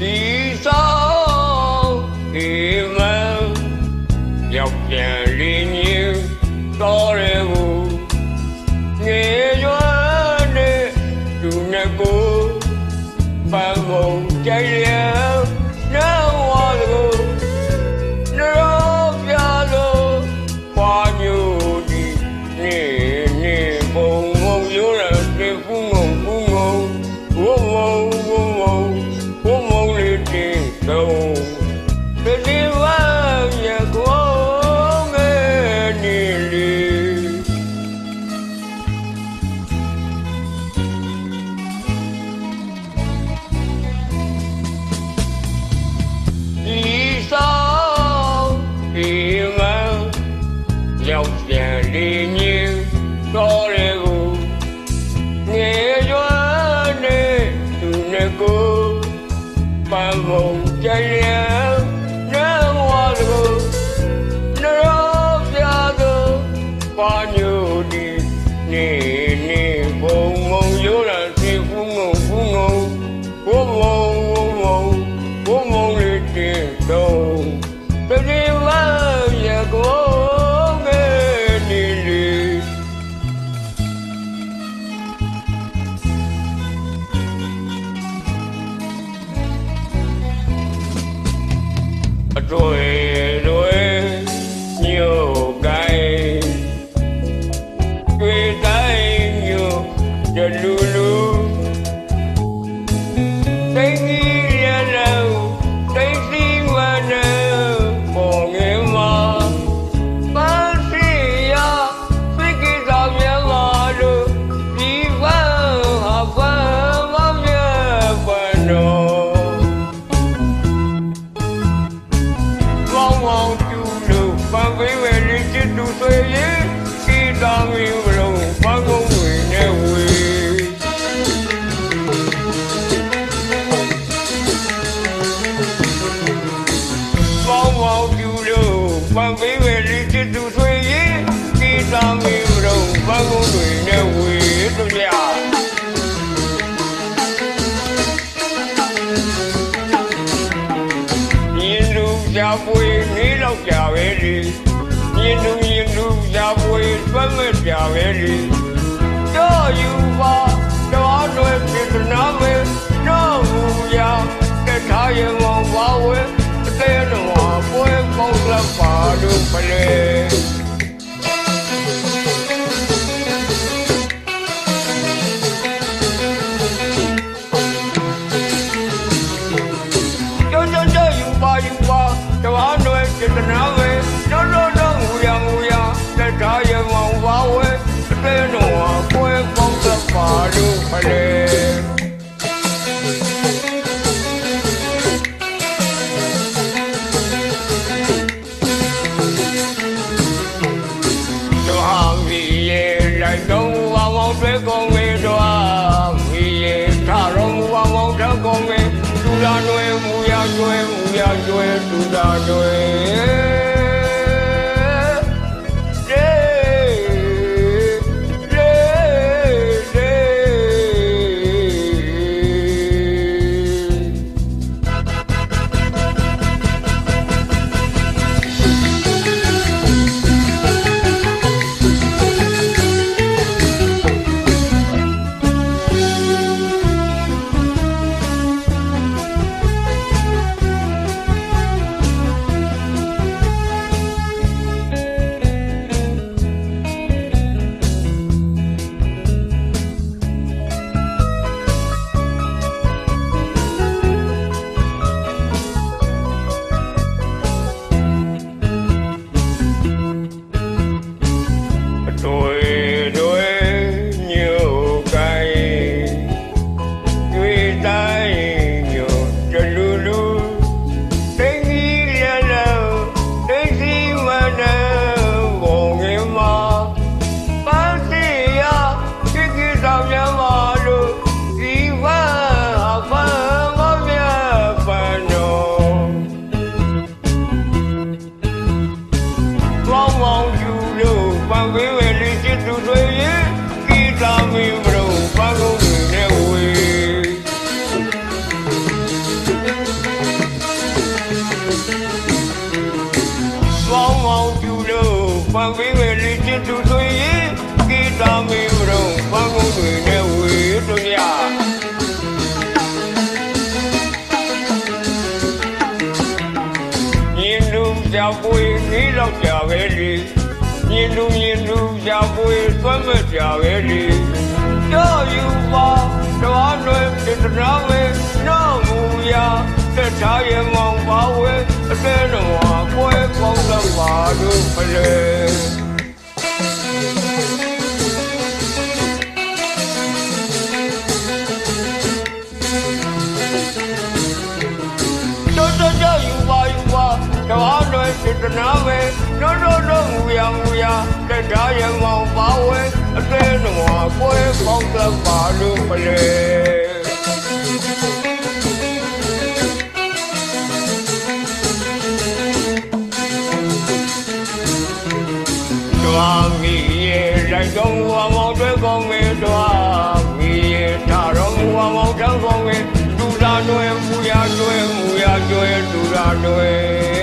ဒီဆောင်ဟေမံရောက်ပြန်ရင်းညူတော်ရဘူးငယ်ရွယ်တဲ့သူနဲ့ကိုပန်းကုန်ကြိုက်ရ взял сняление, то destroy. ပန်းကုန်းတွေနဲ့ဝေတို့ရရင်လူကြပွေနေတော့ကြပဲလေရင်လူရင်လူကြပွေပတ်မဲ့ကြပဲလေတော့ယူပါတော်တွေပြစ်နာမယ်တော့ဘူးရတထားရင်မောင်ပါဝဲအသေးတော်ပွဲပေါက်လက်ပါလို့ဖလဲ ကျွဲတူတာတွင် မေဥရုံပန်းကုန်းတွေနဲ့ဝေတို့ရညင်လူကြောက်ပွေနေတော့ကြပဲလေညင်လူညင်လူကြောက်ပွေသွမ်းမကြပဲလေတော့ယူပါတော်တွေတင်တော်ဝေနောမူယာတက်ထားရမောင်ပါဝဲအစဲတော်ကွဲပေါင်းလောက်ပါတို့ဖလဲ စေတနာပဲနို့နို့နို့ငူရငူရတက်တာရမောင်ပါဝဲအသေးနွားကိုယ်ပေါင်းသက်ပါလို့ပလေတော်မီရဲ့လိုက်တော့ဝါမောင်တွေကောင်းမေတော်မီရဲ့ထာတော့ဝါမောင်တန်းကောင်းမေဒူလာတွဲမူရတွဲမူရတွဲဒူလာတွဲ